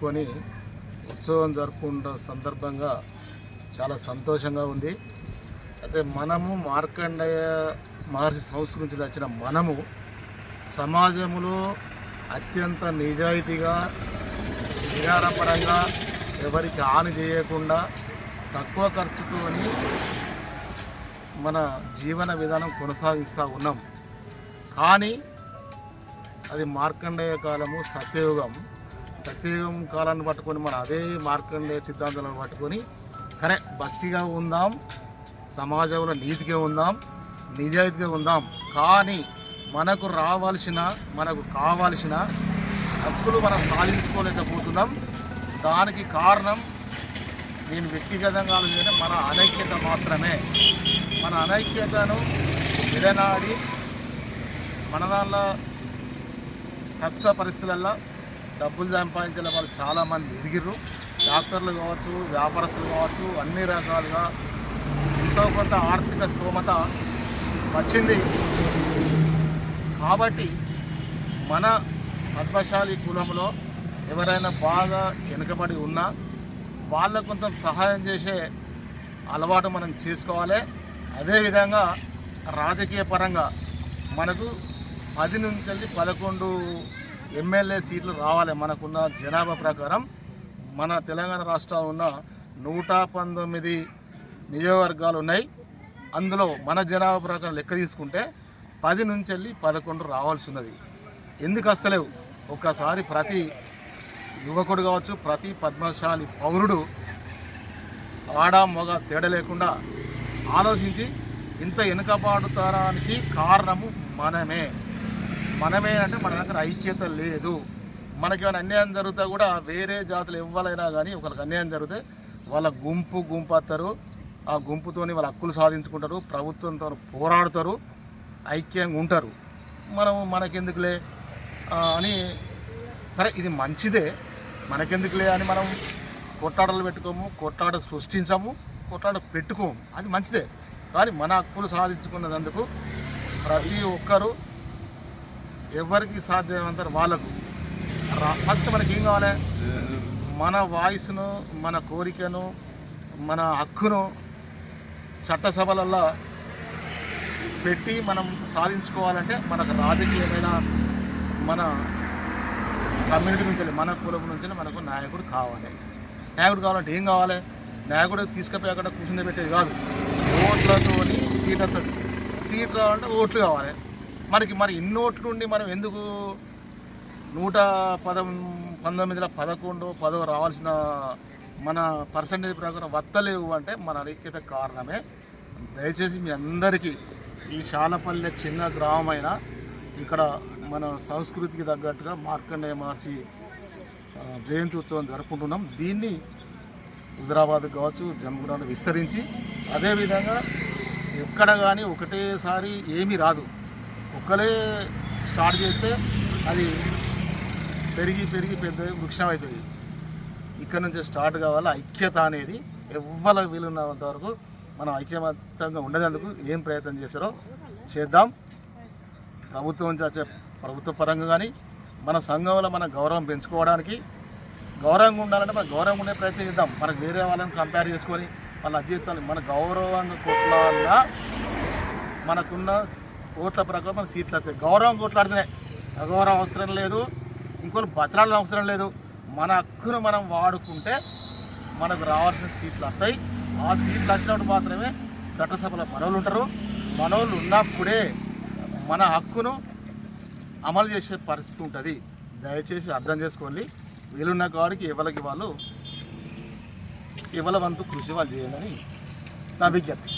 కొని ఉత్సవం జరుపుకుంటున్న సందర్భంగా చాలా సంతోషంగా ఉంది. అయితే మనము మార్కండేయ మహర్షి సంస్కృతి నుంచి వచ్చిన మనము సమాజంలో అత్యంత నిజాయితీగా విధానపరంగా ఎవరికి హాని చేయకుండా తక్కువ ఖర్చుతోని మన జీవన విధానం కొనసాగిస్తూ ఉన్నాం. కానీ అది మార్కండేయ కాలము సత్యయుగం. సత్యయుగం కాలాన్ని పట్టుకొని మన అదే మార్కండేయ సిద్ధాంతాలను పట్టుకొని సరే భక్తిగా ఉందాం సమాజంలో నీతిగా ఉందాం నిజాయితీగా ఉందాం. కానీ మనకు రావాల్సిన మనకు కావాల్సిన హక్కులు మనం సాధించుకోలేకపోతున్నాం. దానికి కారణం నేను వ్యక్తిగతంగా ఆలోచించిన మన అనైక్యత మాత్రమే. మన అనైక్యతను విడనాడి మన దానిలో ప్రస్తుత పరిస్థితులలో డబ్బులు సంపాదించిన వాళ్ళు చాలామంది ఎదిగిర్రు. డాక్టర్లు కావచ్చు వ్యాపారస్తులు కావచ్చు అన్ని రకాలుగా ఎంతో కొంత ఆర్థిక స్తోమత వచ్చింది. కాబట్టి మన పద్మశాలి కులంలో ఎవరైనా బాగా వెనుకబడి ఉన్నా వాళ్ళకు కొంత సహాయం చేసే అలవాటు మనం చేసుకోవాలి. అదేవిధంగా రాజకీయ పరంగా మనకు పది నుంచి పదకొండు ఎమ్మెల్యే సీట్లు రావాలి మనకున్న జనాభా ప్రకారం. మన తెలంగాణ రాష్ట్రంలో ఉన్న నూట పంతొమ్మిది నియోజకవర్గాలు ఉన్నాయి. అందులో మన జనాభా ప్రకారం లెక్క తీసుకుంటే పది నుంచి వెళ్ళి పదకొండు రావాల్సి ఉన్నది ఎందుకు అస్తలేవు? ఒక్కసారి ప్రతి యువకుడు కావచ్చు ప్రతి పద్మశాలి పౌరుడు ఆడ మగ తేడా లేకుండా ఆలోచించి ఇంత వెనుకబాటుతనానికి కారణము మనమే. మనమే అంటే మన దగ్గర ఐక్యత లేదు. మనకి ఏమైనా అన్యాయం జరిగితే కూడా వేరే జాతులు ఇవ్వాలైనా కానీ ఒకరికి అన్యాయం జరిగితే వాళ్ళ గుంపు గుంపు వస్తారు ఆ గుంపుతోని వాళ్ళ హక్కులు సాధించుకుంటారు. ప్రభుత్వంతో పోరాడతారు. ఐక్యంగా ఉంటారు. మనం మనకెందుకులే? అని సరే ఇది మంచిదే. మనకెందుకులే అని మనం కొట్టాడలు పెట్టుకోము కొట్టాడ సృష్టించము కొట్లాట పెట్టుకోము. అది మంచిదే. కానీ మన హక్కులు సాధించుకున్నందుకు ప్రతి ఒక్కరూ ఎవరికి సాధ్యమంత వాళ్ళకు. ఫస్ట్ మనకి ఏం కావాలి? మన వాయిస్ను మన కోరికను మన హక్కును చట్టసభలలో పెట్టి మనం సాధించుకోవాలంటే మనకు రాజకీయమైన మన కమ్యూనిటీ నుంచి వెళ్ళి, మన కులం నుంచి వెళ్ళి మనకు నాయకుడు కావాలి. నాయకుడు కావాలంటే ఏం కావాలి? నాయకుడు తీసుకుపోయి అక్కడ కూర్చుని పెట్టేది కాదు. ఓట్లతోని సీట్ వస్తుంది సీట్ రావాలంటే ఓట్లు కావాలి. మనకి మరి ఇన్ని నుండి మనం ఎందుకు నూట పద పంతొమ్మిదిల పదకొండు పదో రావాల్సిన మన పర్సంటేజ్ ప్రకారం వత్తలేవు అంటే మన ఐక్యత కారణమే. దయచేసి మీ అందరికీ ఈ శాలపల్లె చిన్న గ్రామమైన ఇక్కడ మన సంస్కృతికి తగ్గట్టుగా మార్కండేయ మహర్షి జయంతి ఉత్సవం జరుపుకుంటున్నాం. దీన్ని హుజరాబాద్ కావచ్చు జమ్ముగూడను విస్తరించి అదేవిధంగా ఎక్కడ కానీ ఒకటేసారి ఏమీ రాదు. ఒక్కలే స్టార్ట్ చేస్తే అది పెరిగి పెరిగి పెద్ద వృక్షం అవుతుంది ఇక్కడ నుంచి స్టార్ట్ కావాలి? ఐక్యత అనేది ఎవ్వల వీలున్నంత వరకు మనం ఐక్యమత్యంగా ఉండేందుకు ఏం ప్రయత్నం చేశారో చేద్దాం. ప్రభుత్వం నుంచి ప్రభుత్వ పరంగా కానీ మన సంఘంలో మన గౌరవం పెంచుకోవడానికి గౌరవంగా ఉండాలంటే మన గౌరవంగా ఉండే ప్రయత్నం చేద్దాం. మనకు వేరే వాళ్ళని కంపేర్ చేసుకొని వాళ్ళ జీవితాన్ని మన గౌరవంగా కొట్లాడినా మనకున్న ఓట్ల ప్రకారం మన సీట్లు వస్తాయి. గౌరవం కొట్లాడుతున్నాయి. అగౌరవం అవసరం లేదు. ఇంకోటి బతలాడడం అవసరం లేదు. మన హక్కును మనం వాడుకుంటే మనకు రావాల్సిన సీట్లు వస్తాయి. ఆ సీట్లు వచ్చినప్పుడు మాత్రమే చట్టసభలో మనోళ్ళు ఉంటారు. మనోళ్ళు ఉన్నప్పుడే మన హక్కును అమలు చేసే పరిస్థితి ఉంటుంది. దయచేసి అర్థం చేసుకోండి. వీలున్న కాడికి ఎవరికి వాళ్ళు ఎవరి వంతు కృషి వాళ్ళు చేయాలని నా విజ్ఞప్తి.